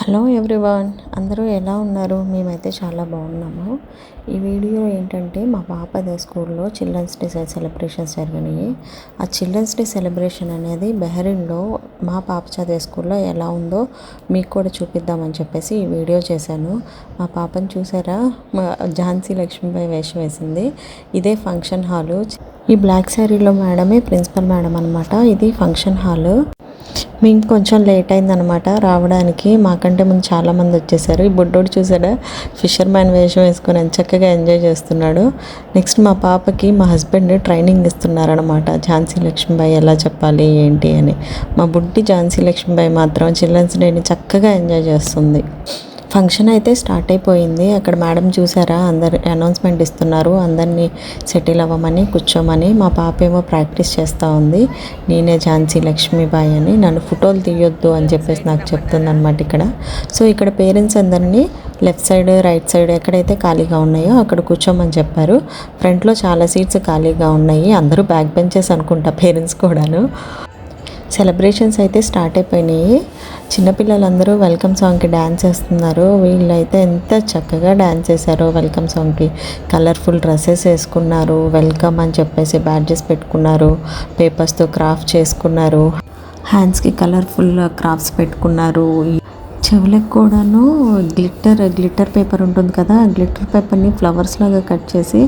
Hello everyone అందరూ ఎలా ఉన్నారు? మేమైతే చాలా బాగున్నాము. ఈ వీడియో ఏంటంటే మా పాపదే స్కూల్లో చిల్డ్రన్స్ డే సెలబ్రేషన్స్ జరిగినాయి. ఆ చిల్డ్రన్స్ డే సెలబ్రేషన్ అనేది బెహరీన్లో మా పాప చదివే స్కూల్లో ఎలా ఉందో మీకు కూడా చూపిద్దామని చెప్పేసి ఈ వీడియో చేశాను. మా పాపను చూసారా? మా ఝాన్సీ లక్ష్మీబాయి వేషం వేసింది. ఇదే ఫంక్షన్ హాలు. ఈ బ్లాక్ శారీలో మేడమే ప్రిన్సిపల్ మేడం అనమాట ఇది ఫంక్షన్ హాల్. మేము కొంచెం లేట్ అయిందనమాట రావడానికి. మాకంటే ముందు చాలామంది వచ్చేసారు. ఈ బుడ్డోడు చూసాడా? ఫిషర్ మ్యాన్ వేషం వేసుకొని చక్కగా ఎంజాయ్ చేస్తున్నాడు. నెక్స్ట్ మా పాపకి మా హస్బెండ్ ట్రైనింగ్ ఇస్తున్నారనమాట. ఝాన్సీ లక్ష్మీబాయి ఎలా చెప్పాలి ఏంటి అని. మా బుడ్డి ఝాన్సీ లక్ష్మీబాయి మాత్రం చిల్డ్రన్స్ డేని చక్కగా ఎంజాయ్ చేస్తుంది. ఫంక్షన్ అయితే స్టార్ట్ అయిపోయింది. అక్కడ మేడం చూసారా అందరు అనౌన్స్మెంట్ ఇస్తున్నారు. అందరినీ సెటిల్ అవ్వమని కూర్చోమని మా పాప ఏమో ప్రాక్టీస్ చేస్తూ ఉంది. నేనే ఝాన్సీ లక్ష్మీబాయి అని. నన్ను ఫోటోలు తీయొద్దు అని చెప్పేసి నాకు చెప్తుంది అనమాట ఇక్కడ. సో ఇక్కడ పేరెంట్స్ అందరినీ లెఫ్ట్ సైడ్ రైట్ సైడ్ ఎక్కడైతే ఖాళీగా ఉన్నాయో అక్కడ కూర్చోమని చెప్పారు. ఫ్రంట్లో చాలా సీట్స్ ఖాళీగా ఉన్నాయి. అందరూ బ్యాక్ బెంచెస్ అనుకుంటా పేరెంట్స్ కూడాను. సెలబ్రేషన్స్ అయితే స్టార్ట్ అయిపోయినాయి. చిన్నపిల్లలందరూ వెల్కమ్ సాంగ్కి డ్యాన్స్ వేస్తున్నారు. వీళ్ళైతే ఎంత చక్కగా డ్యాన్స్ చేశారో వెల్కమ్ సాంగ్కి. కలర్ఫుల్ డ్రెస్సెస్ వేసుకున్నారు. వెల్కమ్ అని చెప్పేసి బ్యాడ్జెస్ పెట్టుకున్నారు. పేపర్స్తో క్రాఫ్ట్ చేసుకున్నారు. హ్యాండ్స్కి కలర్ఫుల్ క్రాఫ్ట్స్ పెట్టుకున్నారు. చెవులకు కూడాను గ్లిట్టర్ గ్లిట్టర్ పేపర్ ఉంటుంది కదా ఆ గ్లిట్టర్ పేపర్ని ఫ్లవర్స్ లాగా కట్ చేసి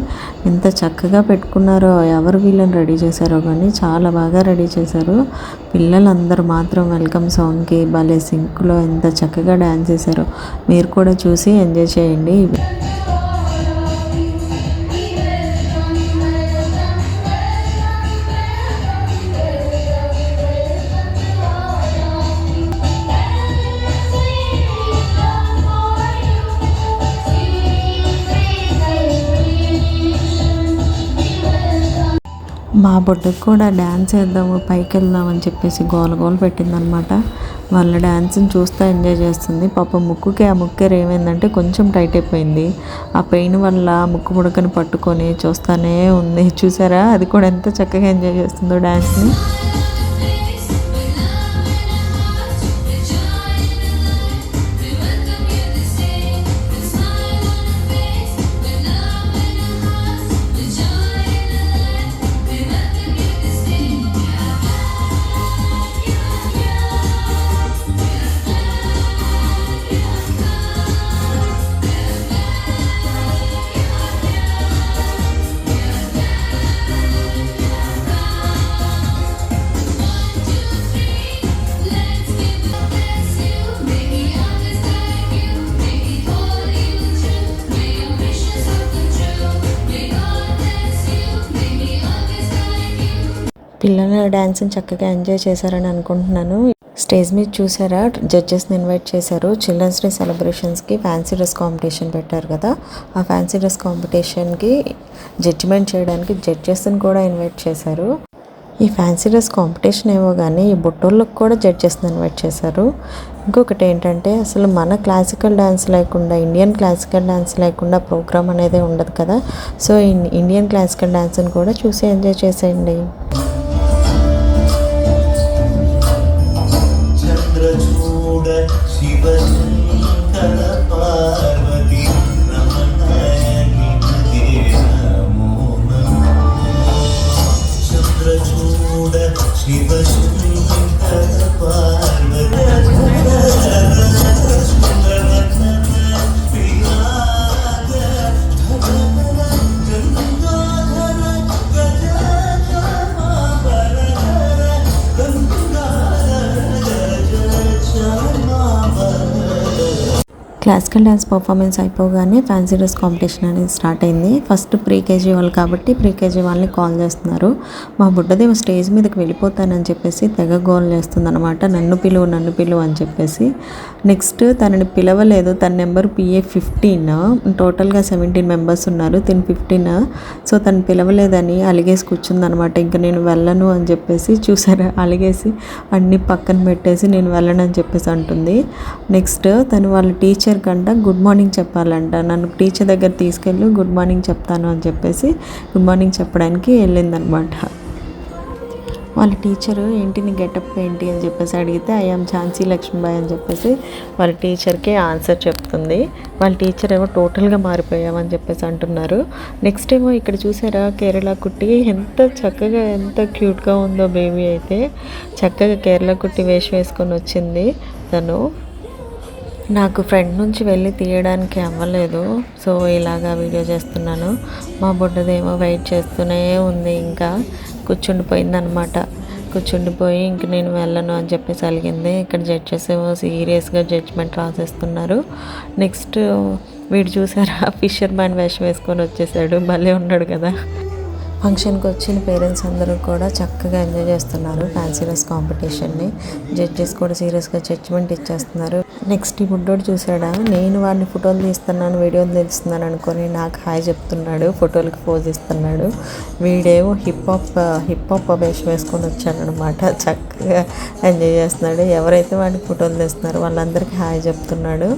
ఎంత చక్కగా పెట్టుకున్నారో ఎవరు వీళ్ళని రెడీ చేశారో కానీ చాలా బాగా రెడీ చేశారు. పిల్లలందరూ మాత్రం వెల్కమ్ సాంగ్కి భలే సింక్లో ఎంత చక్కగా డ్యాన్స్ చేశారో మీరు కూడా చూసి ఎంజాయ్ చేయండి. మా బుడ్డకు కూడా డ్యాన్స్ వేద్దాము పైకి వెళ్దాం అని చెప్పేసి గోల గోల పెట్టిందనమాట. వాళ్ళ డ్యాన్స్ని చూస్తూ ఎంజాయ్ చేస్తుంది. పాప ముక్కుకి ఆ ముక్కేరు ఏమైందంటే కొంచెం టైట్ అయిపోయింది. ఆ పెయిన్ వల్ల ముక్కు ముడకని పట్టుకొని చూస్తానే ఉంది. చూసారా? అది కూడా ఎంత చక్కగా ఎంజాయ్ చేస్తుందో డ్యాన్స్ని పిల్లల డ్యాన్స్ని చక్కగా ఎంజాయ్ చేశారని అనుకుంటున్నాను. స్టేజ్ మీద చూసారా? జడ్జెస్ని ఇన్వైట్ చేశారు. చిల్డ్రన్స్ డే సెలబ్రేషన్స్కి ఫ్యాన్సీ డ్రెస్ కాంపిటీషన్ పెట్టారు కదా. ఆ ఫ్యాన్సీ డ్రెస్ కాంపిటీషన్కి జడ్జిమెంట్ చేయడానికి జడ్జెస్ని కూడా ఇన్వైట్ చేశారు. ఈ ఫ్యాన్సీ డ్రెస్ కాంపిటీషన్ ఏమో కానీ ఈ బుట్టోళ్ళకి కూడా జడ్జెస్ని ఇన్వైట్ చేశారు. ఇంకొకటి ఏంటంటే అసలు మన క్లాసికల్ డ్యాన్స్ లేకుండా ఇండియన్ క్లాసికల్ డ్యాన్స్ లేకుండా ప్రోగ్రామ్ అనేది ఉండదు కదా. సో ఇండియన్ క్లాసికల్ డ్యాన్స్ని కూడా చూసి ఎంజాయ్ చేసేయండి. క్లాసికల్ డ్యాన్స్ పర్ఫార్మెన్స్ అయిపోగానే ఫ్యాన్సీ డ్రెస్ కాంపిటీషన్ అనేది స్టార్ట్ అయింది. ఫస్ట్ ప్రీ కేజీ వాళ్ళు కాబట్టి ప్రీ కేజీ వాళ్ళని కాల్ చేస్తున్నారు. మా బుడ్డదేమో స్టేజ్ మీదకి వెళ్ళిపోతానని చెప్పేసి తెగ గోల్ చేస్తుందనమాట నన్ను పిలువు నన్ను పిలువు అని చెప్పేసి. నెక్స్ట్ తనని పిలవలేదు. తన నెంబర్ పిఏ ఫిఫ్టీన్. టోటల్గా సెవెంటీన్ మెంబర్స్ ఉన్నారు. తిని ఫిఫ్టీన్. సో తను పిలవలేదని అలిగేసి కూర్చుందనమాట ఇంకా నేను వెళ్ళను అని చెప్పేసి చూసారా? అలిగేసి అన్ని పక్కన పెట్టేసి నేను వెళ్ళను అని చెప్పేసి అంటుంది. నెక్స్ట్ తను వాళ్ళ టీచర్ టీచర్ కంట గుడ్ మార్నింగ్ చెప్పాలంట. నన్ను టీచర్ దగ్గర తీసుకెళ్ళి గుడ్ మార్నింగ్ చెప్తాను అని చెప్పేసి గుడ్ మార్నింగ్ చెప్పడానికి వెళ్ళిందనమాట. వాళ్ళ టీచరు ఏంటి నీ గెటప్ ఏంటి అని చెప్పేసి అడిగితే ఐఎమ్ ఝాన్సీ లక్ష్మీబాయి అని చెప్పేసి వాళ్ళ టీచర్కి ఆన్సర్ చెప్తుంది. వాళ్ళ టీచర్ ఏమో టోటల్గా మారిపోయామని చెప్పేసి అంటున్నారు. నెక్స్ట్ ఏమో ఇక్కడ చూసారా కేరళ కుట్టి ఎంత చక్కగా ఎంత క్యూట్గా ఉందో బేబీ అయితే. చక్కగా కేరళ కుట్టి వేషం వేసుకొని వచ్చింది తను. నాకు ఫ్రెండ్ నుంచి వెళ్ళి తీయడానికి అవ్వలేదు. సో ఇలాగా వీడియో చేస్తున్నాను. మా బుడ్డదేమో వెయిట్ చేస్తూనే ఉంది ఇంకా. కూర్చుండిపోయిందనమాట కూర్చుండిపోయి ఇంక నేను వెళ్ళను అని చెప్పేసి అలిగింది. ఇక్కడ జడ్జెస్ ఏమో సీరియస్గా జడ్జ్మెంట్ రాసేస్తున్నారు. నెక్స్ట్ వీడు చూసారా? ఫిషర్ మ్యాన్ వేషం వేసుకొని వచ్చేసాడు. భలే ఉన్నాడు కదా. ఫంక్షన్కి వచ్చిన పేరెంట్స్ అందరూ కూడా చక్కగా ఎంజాయ్ చేస్తున్నారు. ఫ్యాన్సీ డ్రెస్ కాంపిటీషన్ని జడ్జెస్ కూడా సీరియస్గా జడ్జ్మెంట్ ఇచ్చేస్తున్నారు. నెక్స్ట్ ఈ బుడ్డోడు చూసాడా నేను వాడిని ఫోటోలు తీస్తున్నాను వీడియోలు తీస్తున్నాను అనుకొని నాకు హాయ్ చెప్తున్నాడు ఫోటోలకి పోజ్ ఇస్తున్నాడు. వీడేమో హిప్ హాప్ హిప్ హాప్ వేషం వేసుకొని వచ్చాడనమాట చక్కగా ఎంజాయ్ చేస్తున్నాడు. ఎవరైతే వాడిని ఫోటోలు తీస్తున్నారో వాళ్ళందరికీ హాయ్ చెప్తున్నాడు.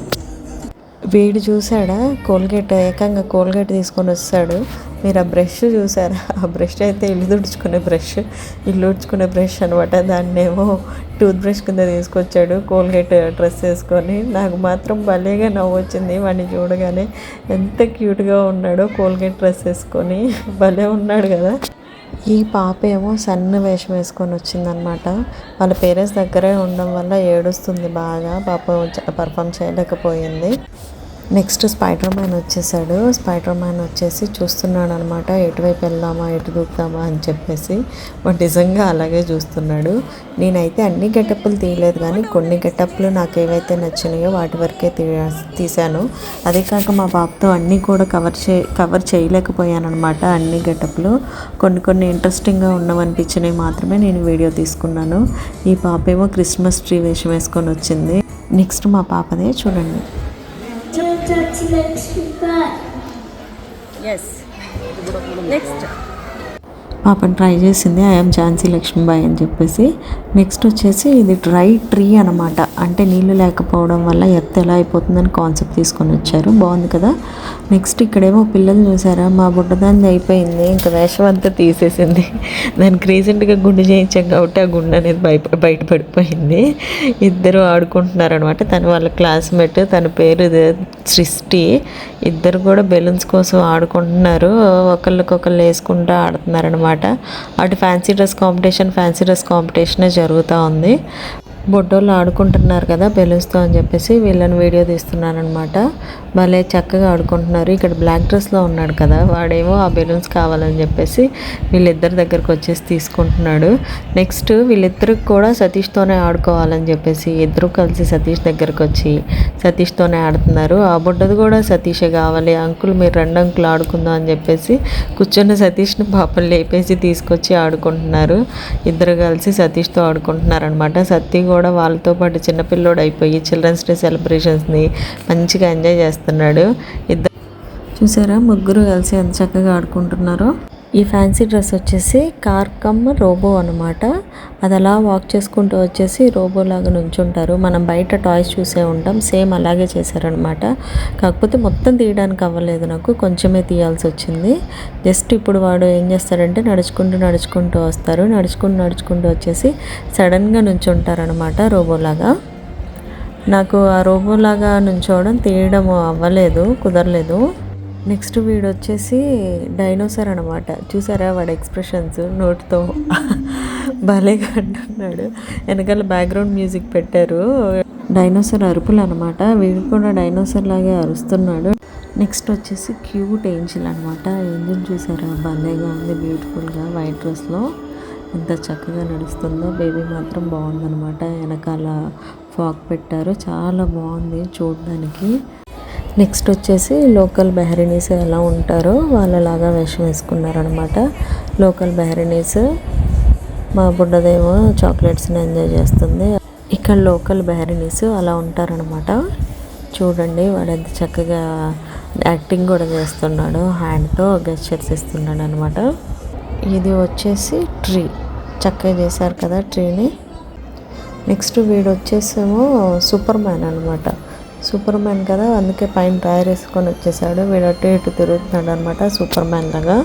వీడు చూసాడా కోల్గేట్ ఏకంగా కోల్గేట్ తీసుకొని వస్తాడు. మీరు ఆ బ్రష్ చూసారా ఆ బ్రష్ అయితే ఇల్లు తుడుచుకునే బ్రష్ ఇల్లు తుడుచుకునే బ్రష్ అనమాట దాన్నేమో టూత్ బ్రష్ కింద తీసుకొచ్చాడు కోల్గేట్ డ్రెస్ వేసుకొని. నాకు మాత్రం భలేగా నవ్వు వచ్చింది. వాడిని చూడగానే ఎంత క్యూట్గా ఉన్నాడో కోల్గేట్ డ్రెస్ వేసుకొని. భలే ఉన్నాడు కదా. ఈ పాప ఏమో సన్న వేషం వేసుకొని వచ్చిందనమాట వాళ్ళ పేరెంట్స్ దగ్గరే ఉండడం వల్ల ఏడుస్తుంది బాగా. పాప పర్ఫామ్ చేయలేకపోయింది. నెక్స్ట్ స్పైడర్ మ్యాన్ వచ్చేసాడు. స్పైడర్ మ్యాన్ వచ్చేసి చూస్తున్నాడు అనమాట ఎటువైపు వెళ్దామా ఎటు దూకుతామా అని చెప్పేసి. వాడు నిజంగా అలాగే చూస్తున్నాడు. నేనైతే అన్ని గెటప్లు తీయలేదు కానీ కొన్ని గెటప్లు నాకు ఏవైతే నచ్చినాయో వాటి వరకే తీ తీశాను. అదే కాక మా పాపతో అన్నీ కూడా కవర్ చే కవర్ చేయలేకపోయాను అనమాట అన్ని గెటప్లు. కొన్ని కొన్ని ఇంట్రెస్టింగ్గా ఉన్నవనిపించినవి మాత్రమే నేను వీడియో తీసుకున్నాను. ఈ పాప ఏమో క్రిస్మస్ ట్రీ వేషం వేసుకొని వచ్చింది. నెక్స్ట్ మా పాపదే చూడండి. ఎస్ నెక్స్ట్ పాపని ట్రై చేసింది ఐఎమ్ ఝాన్సీ లక్ష్మీబాయి అని చెప్పేసి. నెక్స్ట్ వచ్చేసి ఇది డ్రై ట్రీ అనమాట అంటే నీళ్ళు లేకపోవడం వల్ల ఎర్త్ ఎలా అయిపోతుందని కాన్సెప్ట్ తీసుకొని వచ్చారు. బాగుంది కదా? నెక్స్ట్ ఇక్కడేమో పిల్లలు చూసారా? మా బుడ్డదాన్ని అయిపోయింది. ఇంకా వేషం అంతా తీసేసింది. దానికి రీసెంట్గా గుండె చేయించాం కాబట్టి ఆ గుండె అనేది బయట బయటపడిపోయింది ఇద్దరు ఆడుకుంటున్నారు అనమాట తను వాళ్ళ క్లాస్మేట్ తన పేరు సృష్టి. ఇద్దరు కూడా బెలూన్స్ కోసం ఆడుకుంటున్నారు. ఒకళ్ళకొకళ్ళు వేసుకుంటూ ఆడుతున్నారనమాట అటు fancy dress competition fancy dress కాంపిటీషనే జరుగుతూ ఉంది. బొడ్డోళ్ళు ఆడుకుంటున్నారు కదా బెలూన్స్తో అని చెప్పేసి వీళ్ళని వీడియో తీస్తున్నాను అనమాట భలే చక్కగా ఆడుకుంటున్నారు. ఇక్కడ బ్లాక్ డ్రెస్లో ఉన్నాడు కదా వాడేమో ఆ బెలూన్స్ కావాలని చెప్పేసి వీళ్ళిద్దరి దగ్గరకు వచ్చేసి తీసుకుంటున్నాడు. నెక్స్ట్ వీళ్ళిద్దరికి కూడా సతీష్తోనే ఆడుకోవాలని చెప్పేసి ఇద్దరు కలిసి సతీష్ దగ్గరకు వచ్చి సతీష్తోనే ఆడుతున్నారు. ఆ బుడ్డది కూడా సతీషే కావాలి అంకుల్ మీరు రెండు అంకులు ఆడుకుందాం అని చెప్పేసి కూర్చున్న సతీష్ని పాపం లేపేసి తీసుకొచ్చి ఆడుకుంటున్నారు. ఇద్దరు కలిసి సతీష్తో ఆడుకుంటున్నారు అనమాట సతీ కూడా వాళ్ళతో పాటు చిన్నపిల్లోడు అయిపోయి చిల్డ్రన్స్ డే సెలబ్రేషన్స్ని మంచిగా ఎంజాయ్ చేస్తున్నాడు. ఇద్దరు చూసారా ముగ్గురు కలిసి ఎంత చక్కగా ఆడుకుంటున్నారో? ఈ ఫ్యాన్సీ డ్రెస్ వచ్చేసి కార్కమ్ రోబో అనమాట అది అలా వాక్ చేసుకుంటూ వచ్చేసి రోబో లాగా నుంచుంటారు. మనం బయట టాయ్స్ చూసే ఉంటాం. సేమ్ అలాగే చేశారనమాట కాకపోతే మొత్తం తీయడానికి అవ్వలేదు నాకు. కొంచెమే తీయాల్సి వచ్చింది. జస్ట్ ఇప్పుడు వాడు ఏం చేస్తారంటే నడుచుకుంటూ నడుచుకుంటూ వస్తారు. నడుచుకుంటూ నడుచుకుంటూ వచ్చేసి సడన్గా నుంచుంటారనమాట రోబోలాగా నాకు ఆ రోబోలాగా నుంచోవడం తీయడం అవ్వలేదు. కుదరలేదు. నెక్స్ట్ వీడు వచ్చేసి డైనోసార్ అనమాట. చూసారా వాడి ఎక్స్ప్రెషన్స్? నోటితో భలేగా అంటున్నాడు వెనకాల బ్యాక్గ్రౌండ్ మ్యూజిక్ పెట్టారు. డైనోసార్ అరుపులు అనమాట. వీడు కూడా డైనోసార్ లాగే అరుస్తున్నాడు. నెక్స్ట్ వచ్చేసి క్యూట్ ఏంజిల్ అనమాట. ఏంజిల్ చూసారా? భలేగా ఉంది బ్యూటిఫుల్గా వైట్ డ్రెస్లో. ఎంత చక్కగా నడుస్తుందో. బేబీ మాత్రం బాగుందనమాట. వెనకాల ఫాక్ పెట్టారు. చాలా బాగుంది చూడడానికి. నెక్స్ట్ వచ్చేసి లోకల్ బెహరినీస్ ఎలా ఉంటారో వాళ్ళలాగా వేషం వేసుకున్నారనమాట లోకల్ బెహరినీస్ మా బుడ్డదేమో చాక్లెట్స్ని ఎంజాయ్ చేస్తుంది. ఇక్కడ లోకల్ బెహరినీస్ అలా ఉంటారనమాట చూడండి వాడు ఎంత చక్కగా యాక్టింగ్ కూడా చేస్తున్నాడు. హ్యాండ్తో గెస్చర్స్ ఇస్తున్నాడు అనమాట ఇది వచ్చేసి ట్రీ. చక్కగా చేశారు కదా ట్రీని. నెక్స్ట్ వీడు వచ్చేసేమో సూపర్ మ్యాన్ అనమాట సూపర్ మ్యాన్ కదా అందుకే పైన టైర్ వేసుకొని వచ్చేసాడు. వీడు అటు ఇటు తిరుగుతున్నాడు అనమాట సూపర్ మ్యాన్ లాగా.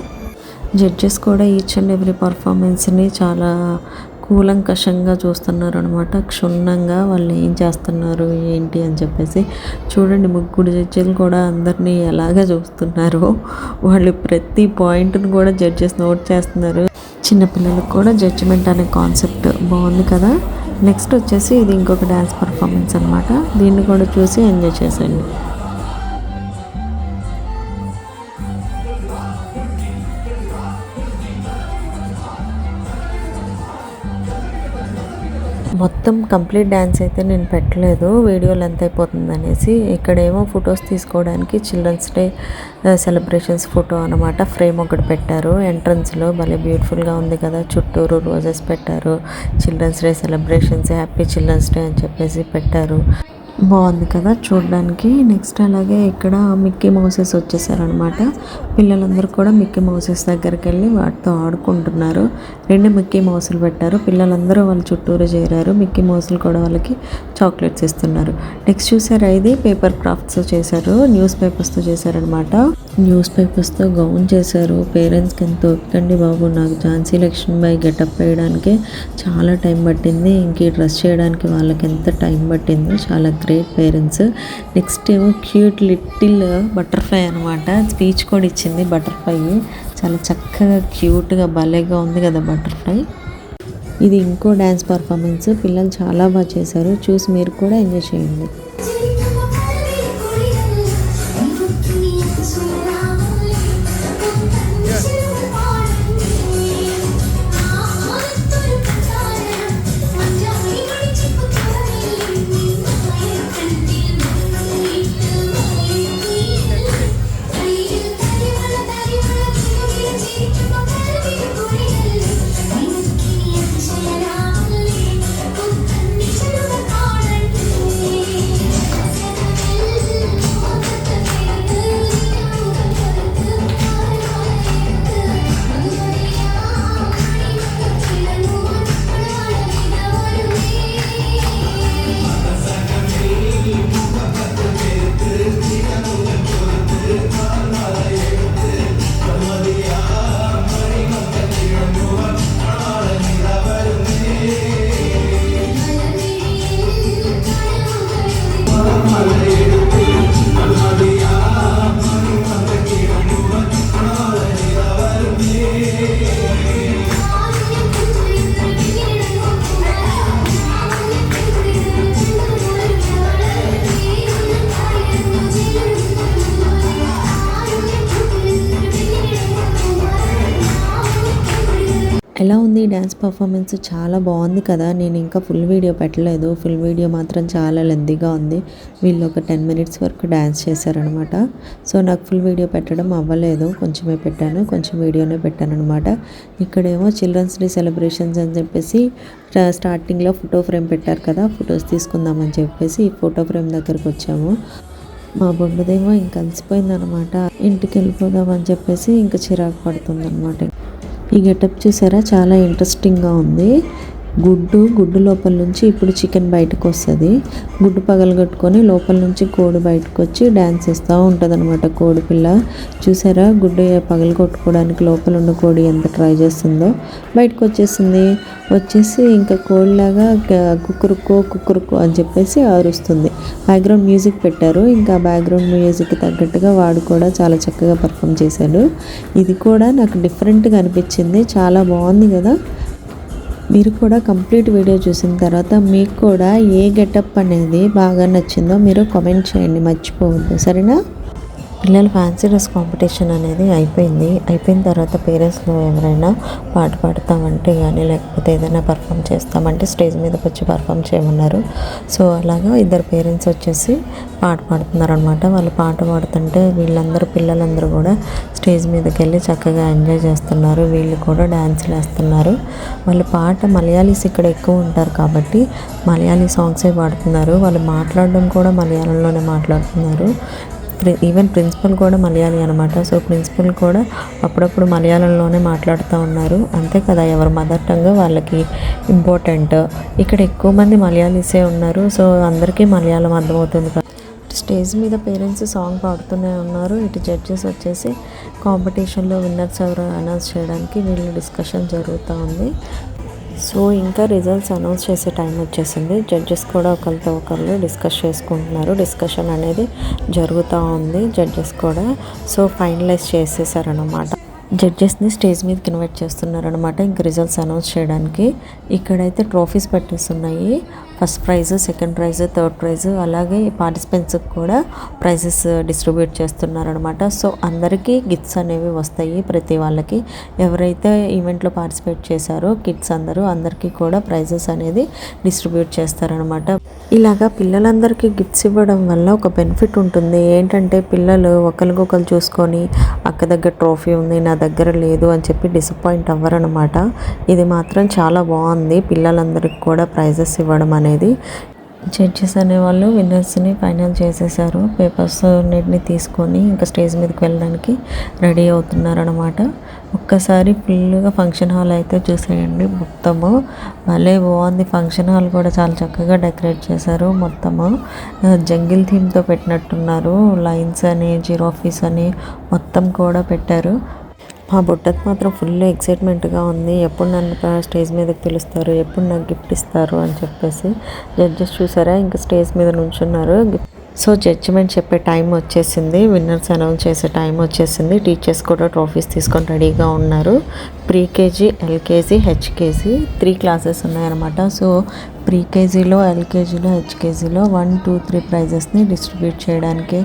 జడ్జెస్ కూడా ఈచ్ అండ్ ఎవ్రీ పర్ఫార్మెన్స్ని చాలా కూలంకషంగా చూస్తున్నారు అనమాట క్షుణ్ణంగా వాళ్ళు ఏం చేస్తున్నారు ఏంటి అని చెప్పేసి. చూడండి ముగ్గురు జడ్జీలు కూడా అందరినీ ఎలాగ చూస్తున్నారు. వాళ్ళు ప్రతి పాయింట్ని కూడా జడ్జెస్ నోట్ చేస్తున్నారు. చిన్నపిల్లలకు కూడా జడ్జిమెంట్ అనే కాన్సెప్ట్ బాగుంది కదా. నెక్స్ట్ వచ్చేసి ఇది ఇంకొక డ్యాన్స్ పర్ఫార్మెన్స్ అనమాట దీన్ని కూడా చూసి ఎంజాయ్ చేసేయండి. మొత్తం కంప్లీట్ డ్యాన్స్ అయితే నేను పెట్టలేదు. వీడియో లెంత్ అయిపోతుంది అనేసి ఇక్కడేమో ఫొటోస్ తీసుకోవడానికి చిల్డ్రన్స్ డే సెలబ్రేషన్స్ ఫోటో అనమాట ఫ్రేమ్ ఒకటి పెట్టారు. ఎంట్రన్స్లో భలే బ్యూటిఫుల్గా ఉంది కదా. చుట్టూరు రోజెస్ పెట్టారు. Children's day celebrations happy children's day అని చెప్పేసి పెట్టారు. బాగుంది కదా చూడడానికి. నెక్స్ట్ అలాగే ఇక్కడ మిక్కీ మౌసెస్ వచ్చేసారనమాట పిల్లలందరూ కూడా మిక్కీ మౌసెస్ దగ్గరికి వెళ్ళి వాటితో ఆడుకుంటున్నారు. రెండు మిక్కీ మౌసులు పెట్టారు. పిల్లలందరూ వాళ్ళ చుట్టూరు చేరారు. మిక్కీ మౌసులు కూడా వాళ్ళకి చాక్లెట్స్ ఇస్తున్నారు. నెక్స్ట్ చూసారా ఇది? పేపర్ క్రాఫ్ట్స్ చేశారు. న్యూస్ పేపర్స్తో చేశారనమాట న్యూస్ పేపర్స్తో గౌన్ చేశారు. పేరెంట్స్కి ఎంతో ఒక్కండి బాబు. నాకు ఝాన్సీ లక్ష్మీబాయి గెటప్ వేయడానికే చాలా టైం పట్టింది. ఇంక ఈ డ్రెస్ చేయడానికి వాళ్ళకి ఎంత టైం పట్టిందో చాలా గ్రేట్ పేరెంట్స్. నెక్స్ట్ ఏమో క్యూట్ లిటిల్ బటర్ఫ్లై అనమాట స్పీచ్ కూడా ఇచ్చింది బటర్ఫ్లై. చాలా చక్కగా క్యూట్గా భలేగా ఉంది కదా బటర్ఫ్లై. ఇది ఇంకో డ్యాన్స్ పర్ఫార్మెన్స్. పిల్లలు చాలా బాగా చేశారు. చూసి మీరు కూడా ఎంజాయ్ చేయండి. ఈ డ్యాన్స్ పర్ఫార్మెన్స్ చాలా బాగుంది కదా. నేను ఇంకా ఫుల్ వీడియో పెట్టలేదు. ఫుల్ వీడియో మాత్రం చాలా లెందీగా ఉంది. వీళ్ళు ఒక టెన్ మినిట్స్ వరకు డ్యాన్స్ చేశారనమాట. సో నాకు ఫుల్ వీడియో పెట్టడం అవ్వలేదు. కొంచెమే పెట్టాను. కొంచెం వీడియోనే పెట్టాను అనమాట ఇక్కడేమో చిల్డ్రన్స్ డే సెలబ్రేషన్స్ అని చెప్పేసి స్టార్టింగ్లో ఫోటో ఫ్రేమ్ పెట్టారు కదా. ఫొటోస్ తీసుకుందామని చెప్పేసి ఈ ఫోటో ఫ్రేమ్ దగ్గరకు వచ్చాము. మా బొమ్మదేమో ఇంక అలసిపోయిందనమాట. ఇంటికి వెళ్ళిపోదామని చెప్పేసి ఇంకా చిరాకు పడుతుంది ఈ గెటప్ చూసారా? చాలా ఇంట్రెస్టింగ్గా ఉంది. గుడ్డు గుడ్డు లోపల నుంచి ఇప్పుడు చికెన్ బయటకు వస్తుంది గుడ్డు పగలగొట్టుకొని లోపల నుంచి కోడి బయటకు వచ్చి డ్యాన్స్ ఇస్తూ ఉంటుంది అనమాట కోడి పిల్ల. చూసారా? గుడ్డు పగలగొట్టుకోవడానికి లోపల ఉన్న కోడి ఎంత ట్రై చేస్తుందో. బయటకు వచ్చేసింది వచ్చేసి ఇంకా కోడిలాగా కుక్కురుకో కుక్కురుకో అని చెప్పేసి అరుస్తుంది బ్యాక్గ్రౌండ్ మ్యూజిక్ పెట్టారు. ఇంకా బ్యాక్గ్రౌండ్ మ్యూజిక్ తగ్గట్టుగా వాడు కూడా చాలా చక్కగా పర్ఫామ్ చేశాడు. ఇది కూడా నాకు డిఫరెంట్గా అనిపించింది. చాలా బాగుంది కదా. మీరు కూడా కంప్లీట్ వీడియో చూసిన తర్వాత మీకు కూడా ఏ గెటప్ అనేది బాగా నచ్చిందో మీరు కామెంట్ చేయండి. మర్చిపోవద్దు. సరేనా? పిల్లల ఫ్యాన్సీ డ్రెస్ కాంపిటీషన్ అనేది అయిపోయింది. అయిపోయిన తర్వాత పేరెంట్స్లో ఎవరైనా పాట పాడతామంటే కానీ లేకపోతే ఏదైనా పర్ఫామ్ చేస్తామంటే స్టేజ్ మీదకి వచ్చి పర్ఫామ్ చేయమన్నారు. సో అలాగా ఇద్దరు పేరెంట్స్ వచ్చేసి పాట పాడుతున్నారు అనమాట వాళ్ళు పాట పాడుతుంటే వీళ్ళందరూ పిల్లలందరూ కూడా స్టేజ్ మీదకి వెళ్ళి చక్కగా ఎంజాయ్ చేస్తున్నారు. వీళ్ళు కూడా డ్యాన్స్లు వేస్తున్నారు వాళ్ళ పాట మలయాళీస్ ఇక్కడ ఎక్కువ ఉంటారు కాబట్టి మలయాళీ సాంగ్సే పాడుతున్నారు. వాళ్ళు మాట్లాడడం కూడా మలయాళంలోనే మాట్లాడుతున్నారు. ఈవెన్ ప్రిన్సిపల్ కూడా మలయాళీ అనమాట సో ప్రిన్సిపల్ కూడా అప్పుడప్పుడు మలయాళంలోనే మాట్లాడుతూ ఉన్నారు. అంతే కదా ఎవరు మదర్ టంగ్ వాళ్ళకి ఇంపార్టెంట్ ఇక్కడ ఎక్కువ మంది మలయాళీసే ఉన్నారు. సో అందరికీ మలయాళం అర్థమవుతుంది కదా. స్టేజ్ మీద పేరెంట్స్ సాంగ్ పాడుతూనే ఉన్నారు. ఇటు జడ్జెస్ వచ్చేసి కాంపిటీషన్లో విన్నర్స్ ఎవరు అనౌన్స్ చేయడానికి వీళ్ళు డిస్కషన్ జరుగుతూ ఉంది. సో ఇంకా రిజల్ట్స్ అనౌన్స్ చేసే టైం వచ్చేసింది. జడ్జెస్ కూడా ఒకరితో ఒకళ్ళు డిస్కస్ చేసుకుంటున్నారు. డిస్కషన్ అనేది జరుగుతూ ఉంది జడ్జెస్ కూడా. సో ఫైనలైజ్ చేసేసారనమాట జడ్జెస్ని స్టేజ్ మీదకి ఇన్వైట్ చేస్తున్నారనమాట ఇంక రిజల్ట్స్ అనౌన్స్ చేయడానికి. ఇక్కడైతే trophies పెట్టేస్తున్నాయి. First prize second prize third prize అలాగే పార్టిసిపెంట్స్కి కూడా ప్రైజెస్ డిస్ట్రిబ్యూట్ చేస్తున్నారనమాట సో అందరికీ గిఫ్ట్స్ అనేవి వస్తాయి ప్రతి వాళ్ళకి. ఎవరైతే ఈవెంట్లో పార్టిసిపేట్ చేశారో కిడ్స్ అందరూ అందరికీ కూడా ప్రైజెస్ అనేది డిస్ట్రిబ్యూట్ చేస్తారనమాట ఇలాగా పిల్లలందరికీ గిఫ్ట్స్ ఇవ్వడం వల్ల ఒక బెనిఫిట్ ఉంటుంది. ఏంటంటే పిల్లలు ఒకరికొకరు చూసుకొని అక్క దగ్గర ట్రోఫీ ఉంది నా దగ్గర లేదు అని చెప్పి డిసప్పాయింట్ అవ్వరనమాట. ఇది మాత్రం చాలా బాగుంది. పిల్లలందరికీ కూడా ప్రైజెస్ ఇవ్వడం అనేది. జడ్జెస్ అనేవాళ్ళు విన్నర్స్ని ఫైనల్ చేసేసారు. పేపర్స్ అన్నిటిని తీసుకొని ఇంకా స్టేజ్ మీదకి వెళ్ళడానికి రెడీ అవుతున్నారనమాట. ఒక్కసారి ఫుల్గా ఫంక్షన్ హాల్ అయితే చూసేయండి. మొత్తము భలే బాగుంది. ఫంక్షన్ హాల్ కూడా చాలా చక్కగా డెకరేట్ చేశారు మొత్తము. జంగిల్ థీమ్తో పెట్టినట్టున్నారు. లైన్స్ అని జిరాఫీస్ అని మొత్తం కూడా పెట్టారు. మా బుట్టకు మాత్రం ఫుల్ ఎక్సైట్మెంట్గా ఉంది. ఎప్పుడు నన్ను స్టేజ్ మీదకి పిలుస్తారు? ఎప్పుడు నాకు గిఫ్ట్ ఇస్తారు? అని చెప్పేసి. జడ్జెస్ చూసారా? ఇంకా స్టేజ్ మీద నుంచున్నారు. సో జడ్జిమెంట్ చెప్పే టైం వచ్చేసింది. విన్నర్స్ అనౌన్స్ చేసే టైం వచ్చేసింది. టీచర్స్ కూడా ట్రోఫీస్ తీసుకొని రెడీగా ఉన్నారు. Pre KG LKG HKG three classes ఉన్నాయన్నమాట. సో ప్రీకేజీలో ఎల్కేజీలో హెచ్కేజీలో వన్ టూ త్రీ ప్రైజెస్ని డిస్ట్రిబ్యూట్ చేయడానికి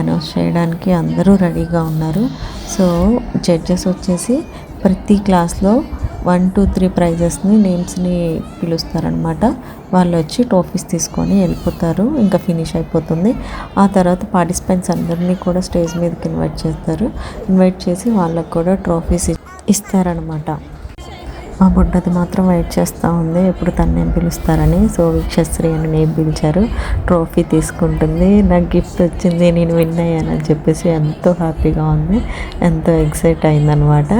అనౌన్స్ చేయడానికి అందరూ రెడీగా ఉన్నారు. సో జడ్జెస్ వచ్చేసి ప్రతి క్లాస్లో వన్ టూ త్రీ ప్రైజెస్ని నేమ్స్ని పిలుస్తారనమాట వాళ్ళు వచ్చి ట్రోఫీస్ తీసుకొని వెళ్ళిపోతారు. ఇంకా ఫినిష్ అయిపోతుంది. ఆ తర్వాత పార్టిసిపెంట్స్ అందరినీ కూడా స్టేజ్ మీదకి ఇన్వైట్ చేస్తారు. ఇన్వైట్ చేసి వాళ్ళకు కూడా ట్రోఫీస్ ఇస్తారనమాట మా బుడ్డది మాత్రం వెయిట్ చేస్తూ ఉంది. ఎప్పుడు తను నేను పిలుస్తారని. సో వీక్షశ్రీ అని నేను పిలిచారు. ట్రోఫీ తీసుకుంటుంది. నాకు గిఫ్ట్ వచ్చింది. నేను విన్ అయ్యానని చెప్పేసి ఎంతో హ్యాపీగా ఉంది. ఎంతో ఎక్సైట్ అయిందనమాట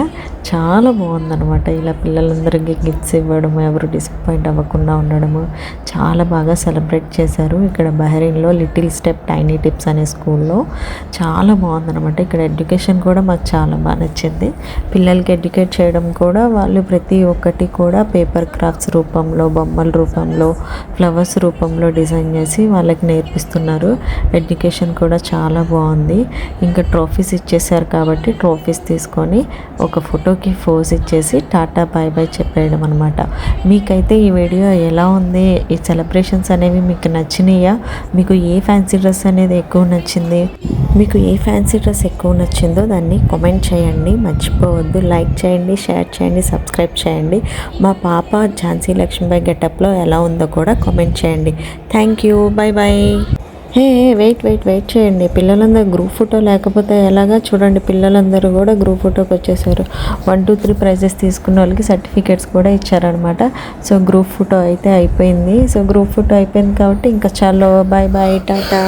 చాలా బాగుందనమాట ఇలా పిల్లలందరికీ గిఫ్ట్స్ ఇవ్వడం ఎవరు డిసప్పాయింట్ అవ్వకుండా ఉండడము. చాలా బాగా సెలబ్రేట్ చేశారు. ఇక్కడ బహరీన్లో లిటిల్ స్టెప్ టైనీ టిప్స్ అనే స్కూల్లో చాలా బాగుందనమాట ఇక్కడ ఎడ్యుకేషన్ కూడా మాకు చాలా బాగా నచ్చింది. పిల్లలకి ఎడ్యుకేట్ చేయడం కూడా వాళ్ళు ప్రతి ఒక్కటి కూడా పేపర్ క్రాఫ్ట్స్ రూపంలో బొమ్మల రూపంలో ఫ్లవర్స్ రూపంలో డిజైన్ చేసి వాళ్ళకి నేర్పిస్తున్నారు. ఎడ్యుకేషన్ కూడా చాలా బాగుంది. ఇంకా ట్రోఫీస్ ఇచ్చేసారు కాబట్టి ట్రోఫీస్ తీసుకొని ఒక ఫోటోకి ఫోజ్ ఇచ్చేసి టాటా బాయ్ బాయ్ చెప్పేయడం అనమాట మీకైతే ఈ వీడియో ఎలా ఉంది? ఈ సెలబ్రేషన్స్ అనేవి మీకు నచ్చినాయా? మీకు ఏ ఫ్యాన్సీ డ్రెస్ అనేది ఎక్కువ నచ్చింది? మీకు ఏ ఫ్యాన్సీ డ్రెస్ ఎక్కువ నచ్చిందో దాన్ని కామెంట్ చేయండి. మర్చిపోవద్దు. లైక్ చేయండి షేర్ చేయండి సబ్స్క్రైబ్ చేయండి. మా పాప ఝాన్సీ లక్ష్మీబాయి గెటప్లో ఎలా ఉందో కూడా కామెంట్ చేయండి. Thank you. Bye bye hey wait wait wait చేయండి. పిల్లలందరూ గ్రూప్ ఫోటో లేకపోతే ఎలాగా? చూడండి పిల్లలందరూ కూడా గ్రూప్ ఫోటోకి వచ్చేసారు. వన్ టూ త్రీ ప్రైజెస్ తీసుకున్న వాళ్ళకి సర్టిఫికేట్స్ కూడా ఇచ్చారనమాట సో గ్రూప్ ఫోటో అయితే అయిపోయింది. సో గ్రూప్ ఫోటో అయిపోయింది కాబట్టి ఇంకా చాలా. Bye bye Tata.